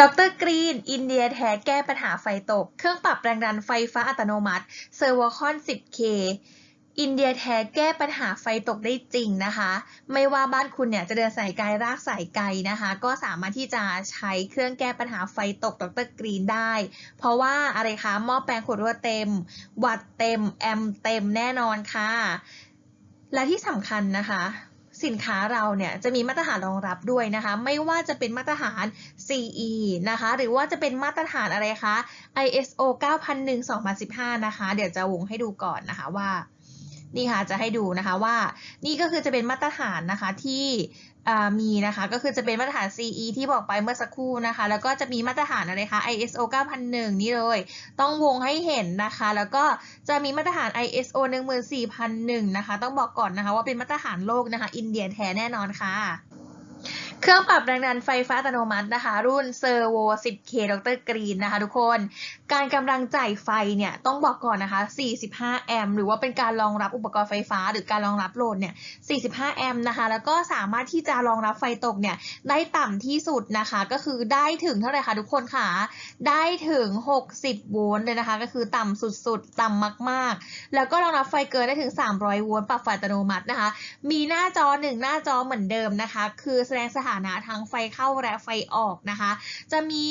ดรกรีน อินเดียแท้แก้ปัญหาไฟตก เครื่องปรับแรงดันไฟฟ้าอัตโนมัติเซอร์วคอน 10K อินเดียแท้แก้ปัญหาไฟตกได้จริงนะคะ ไม่ว่าบ้านคุณเนี่ยจะเดินสายไกลรากสายไกลนะคะ ก็สามารถที่จะใช้เครื่องแก้ปัญหาไฟตกดรกรีนได้ เพราะว่าอะไรคะหม้อแปลงขวดรั่วเต็ม วัตเต็ม แอมป์เต็มแน่นอนค่ะ และที่สำคัญนะคะ สินค้าเราเนี่ยจะมีมาตรฐานรองรับด้วยนะคะ ไม่ว่าจะเป็นมาตรฐาน CE นะคะ หรือว่าจะเป็นมาตรฐานอะไรคะ ISO 9001 2015 นะคะ เดี๋ยวจะวงให้ดูก่อนนะคะว่า นี่ค่ะจะให้ดูนะคะว่านี่ก็คือจะเป็นมาตรฐานนะคะที่มีนะคะก็คือจะเป็นมาตรฐาน CE ที่บอกไปเมื่อสักครู่นะคะ แล้วก็จะมีมาตรฐานอะไรคะ ISO 9001 นี่เลย ต้องวงให้เห็นนะคะ แล้วก็จะมีมาตรฐาน ISO 14001 นะคะ ต้องบอกก่อนนะคะว่าเป็นมาตรฐานโลกนะคะ อินเดียแท้แน่นอนค่ะ เครื่องปรับแรงดันไฟฟ้าอัตโนมัตินะคะ รุ่น Servo 10K ดรกรีนนะคะทุกคน การกำลังจ่ายไฟเนี่ย ต้องบอกก่อนนะคะ 45 แอมป์หรือว่าเป็นการรองรับอุปกรณ์ไฟฟ้า หรือการรองรับโหลดเนี่ย 45 แอมป์นะคะ แล้วก็สามารถที่จะรองรับไฟตกเนี่ย ได้ต่ำที่สุดนะคะ ก็คือได้ถึงเท่าไหร่คะทุกคนค่ะได้ถึง 60 โวลต์เลยนะคะ ก็คือต่ำสุดๆ ต่ำมากๆ แล้วก็รองรับไฟเกินได้ถึง 300 โวลต์ปรับไฟอัตโนมัตินะคะ มีหน้าจอ1หน้าจอเหมือนเดิมนะคะ คือแสดงสถานะทั้งไฟเข้าและไฟออกนะคะ จะมี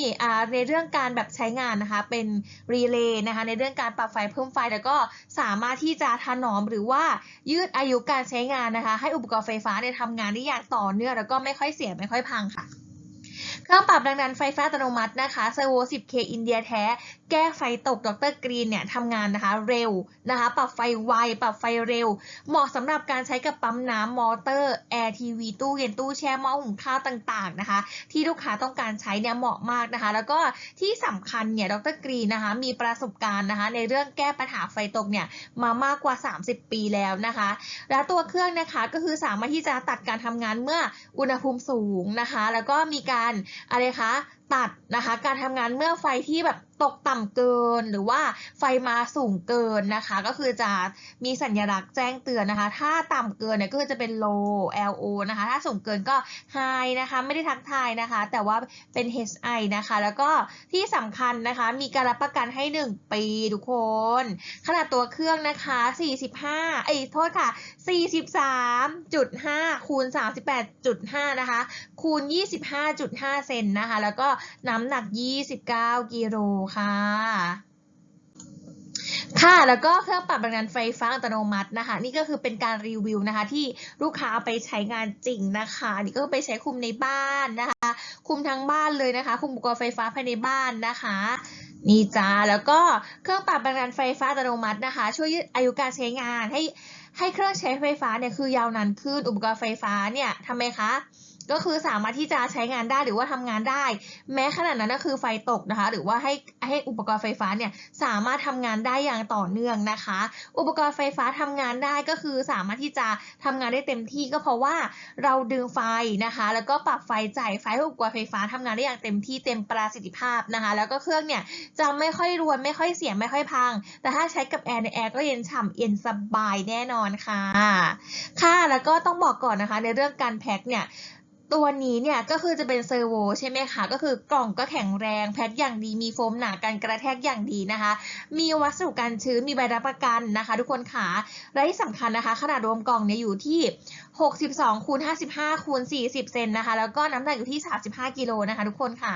ในเรื่องการแบบใช้งานนะคะ เป็นรีเลย์นะคะ ในเรื่องการปรับไฟเพิ่มไฟ แล้วก็สามารถที่จะถนอมหรือว่ายืดอายุการใช้งานนะคะ ให้อุปกรณ์ไฟฟ้าเนี่ยทำงานได้อย่างต่อเนื่องแล้วก็ไม่ค่อยเสียไม่ค่อยพังค่ะ เครื่องปรับแรงดันไฟฟ้าอัตโนมัตินะคะ Servo 10K อินเดียแท้ แก้ไฟตกดรกรีนเนี่ยทำงานนะคะเร็วนะคะ ปรับไฟไว ปรับไฟเร็ว เหมาะสำหรับการใช้กับปั๊มน้ำมอเตอร์ แอร์ทีวี ตู้เย็นตู้แช่หม้อหุงข้าวต่างๆนะคะ ที่ลูกค้าต้องการใช้เนี่ยเหมาะมากนะคะ แล้วก็ที่สำคัญเนี่ยดรกรีนนะคะมีประสบการณ์นะคะ ในเรื่องแก้ปัญหาไฟตกเนี่ยมามากกว่า 30 ปีแล้วนะคะ และตัวเครื่องนะคะก็คือสามารถที่จะตัดการทำงานเมื่ออุณหภูมิสูงนะคะ แล้วก็มีการอะไรคะตัดนะคะ การทำงานเมื่อไฟที่แบบตกต่ำเกิน หรือว่าไฟมาสูงเกินนะคะ ก็คือจะมีสัญลักษณ์แจ้งเตือนนะคะ ถ้าต่ำเกินเนี่ยก็คือจะเป็น low LO นะคะ ถ้าสูงเกินก็ high นะคะ ไม่ได้ทักทายนะคะ แต่ว่าเป็น HI นะคะ แล้วก็ที่สำคัญนะคะมีการรับประกันให้ 1 ปีทุกคน ขนาดตัวเครื่องนะคะ 45 เอ้ยโทษค่ะ 43.5 คูณ 38.5 นะคะ คูณ 25.5 เซนนะคะ แล้วก็น้ำหนัก 29 กิโลค่ะ ค่ะแล้วก็เครื่องปรับแรงดันไฟฟ้าอัตโนมัตินะคะ นี่ก็คือเป็นการรีวิวนะคะ ที่ลูกค้าเอาไปใช้งานจริงนะคะ นี่ก็ไปใช้คุมในบ้านนะคะ คุมทั้งบ้านเลยนะคะ คุมอุปกรณ์ไฟฟ้าภายในบ้านนะคะนี่จ้าแล้วก็เครื่องปรับแรงดันไฟฟ้าอัตโนมัตินะคะ ช่วยยืดอายุการใช้งานให้ให้เครื่องใช้ไฟฟ้าเนี่ยคือยาวนานขึ้นอุปกรณ์ไฟฟ้าเนี่ยทำไมคะ ก็คือสามารถที่จะใช้งานได้หรือว่าทำงานได้ แม้ขนาดนั้นก็คือไฟตกนะคะ หรือว่าให้ให้อุปกรณ์ไฟฟ้าเนี่ยสามารถทำงานได้อย่างต่อเนื่องนะคะ อุปกรณ์ไฟฟ้าทำงานได้ก็คือสามารถที่จะทำงานได้เต็มที่ก็เพราะว่าเราดึงไฟนะคะ แล้วก็ปรับไฟจ่ายไฟให้อุปกรณ์ไฟฟ้าทำงานได้อย่างเต็มที่เต็มประสิทธิภาพนะคะ แล้วก็เครื่องเนี่ยจะไม่ค่อยรวนไม่ค่อยเสียไม่ค่อยพัง แต่ถ้าใช้กับแอร์ในแอร์ก็เย็นฉ่ำเย็นสบายแน่นอนค่ะ ค่ะแล้วก็ต้องบอกก่อนนะคะในเรื่องการแพ็คเนี่ย ตัวนี้เนี่ยก็คือจะเป็นเซอร์โวใช่ไหมคะ ก็คือกล่องก็แข็งแรงแพ็คอย่างดีมีโฟมหนาการกระแทกอย่างดีนะคะ มีวัสดุกันชื้นมีใบรับประกันนะคะ ทุกคนค่ะและที่สำคัญนะคะ ขนาดรวมกล่องเนี่ยอยู่ที่ 62คูณ55คูณ40 เซนนะคะ แล้วก็น้ำหนักอยู่ที่ 35กิโลนะคะ ทุกคนค่ะ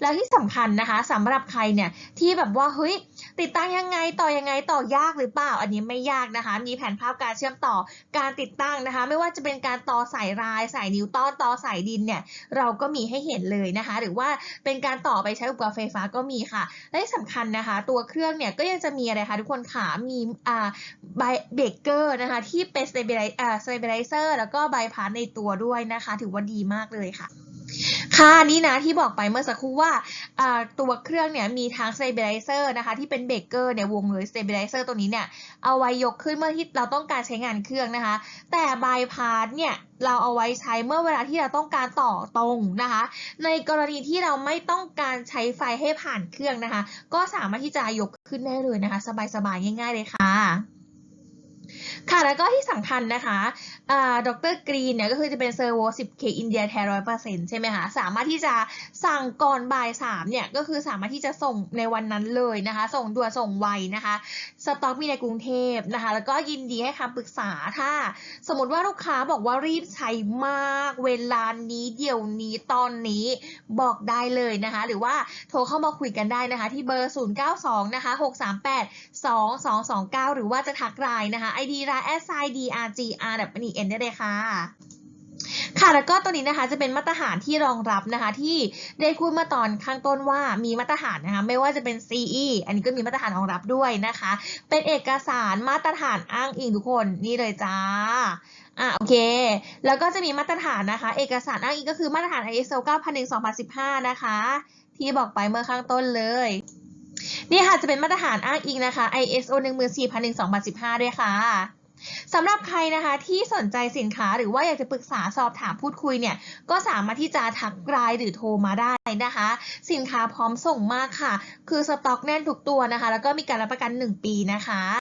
แล้วที่สำคัญนะคะสำหรับใครเนี่ยที่แบบว่าเฮ้ยติดตั้งยังไงต่อยังไงต่อยากหรือเปล่า อันนี้ไม่ยากนะคะ มีแผนภาพการเชื่อมต่อการติดตั้งนะคะ ไม่ว่าจะเป็นการต่อสายรายสายนิวตันต่อสายดินเนี่ยเราก็มีให้เห็นเลยนะคะ หรือว่าเป็นการต่อไปใช้อุปกรณ์ไฟฟ้าก็มีค่ะและที่สำคัญนะคะ ตัวเครื่องเนี่ยก็ยังจะมีอะไรคะทุกคนค่ะมีอ่าไบเบรกเกอร์นะคะที่เป็นสเตเบลไลอ่าสเตเบลไลเซอร์แล้วก็ไบพาสในตัวด้วยนะคะ ถือว่าดีมากเลยค่ะ ค่ะนี่นะที่บอกไปเมื่อสักครู่ว่าตัวเครื่องเนี่ยมีทั้ง stabilizer นะคะที่เป็นเบรกเกอร์เนี่ยวงเลย stabilizer ตัวนี้เนี่ยเอาไว้ยกขึ้นเมื่อที่เราต้องการใช้งานเครื่องนะคะ แต่บายพาสเนี่ยเราเอาไว้ใช้เมื่อเวลาที่เราต้องการต่อตรงนะคะ ในกรณีที่เราไม่ต้องการใช้ไฟให้ผ่านเครื่องนะคะ ก็สามารถที่จะยกขึ้นได้เลยนะคะ สบายๆง่าย ๆเลยค่ะ ค่ะแล้วก็ที่สำคัญนะคะอ่าดรกรีนเนี่ยก็คือจะเป็นเซอร์โว 10K อินเดียแท้ร้อยเปอร์เซ็นต์ใช่ไหมคะ สามารถที่จะสั่งก่อนบ่ายสามเนี่ย ก็คือสามารถที่จะส่งในวันนั้นเลยนะคะ ส่งด่วนส่งไวนะคะ สต็อกมีในกรุงเทพนะคะ แล้วก็ยินดีให้คำปรึกษาถ้า สมมติว่าลูกค้าบอกว่ารีบใช้มากเวลานี้เดี๋ยวนี้ตอนนี้บอกได้เลยนะคะ หรือว่าโทรเข้ามาคุยกันได้นะคะ ที่เบอร์ 092 นะคะ 638 2229 หรือว่าจะทักไลน์นะคะ ID ไลน์ s i d r g r w n ได้เลยค่ะค่ะแล้วก็ตัวนี้นะคะจะเป็นมาตรฐานที่รองรับนะคะที่ได้พูดมื่อตอนข้างต้นว่ามีมาตรฐานนะคะไม่ว่าจะเป็น CE อันนี้ก็มีมาตรฐานรองรับด้วยนะคะ เป็นเอกสารมาตรฐานอ้างอิงทุกคนนี่เลยจ้าอะโอเค แล้วก็จะมีมาตรฐานนะคะ เอกสารอ้างอิงก็คือมาตรฐาน ISO 9001:2015 นะคะ ที่บอกไปเมื่อข้างต้นเลย นี่ค่ะจะเป็นมาตรฐานอ้างอิงนะคะ ISO 14001:2015 ด้วยค่ะสำหรับใครนะคะที่สนใจสินค้าหรือว่าอยากจะปรึกษาสอบถามพูดคุยเนี่ย ก็สามารถที่จะทักไลน์หรือโทรมาได้นะคะ สินค้าพร้อมส่งมากค่ะ คือสต็อกแน่นทุกตัวนะคะ แล้วก็มีการรับประกัน 1 ปีนะคะ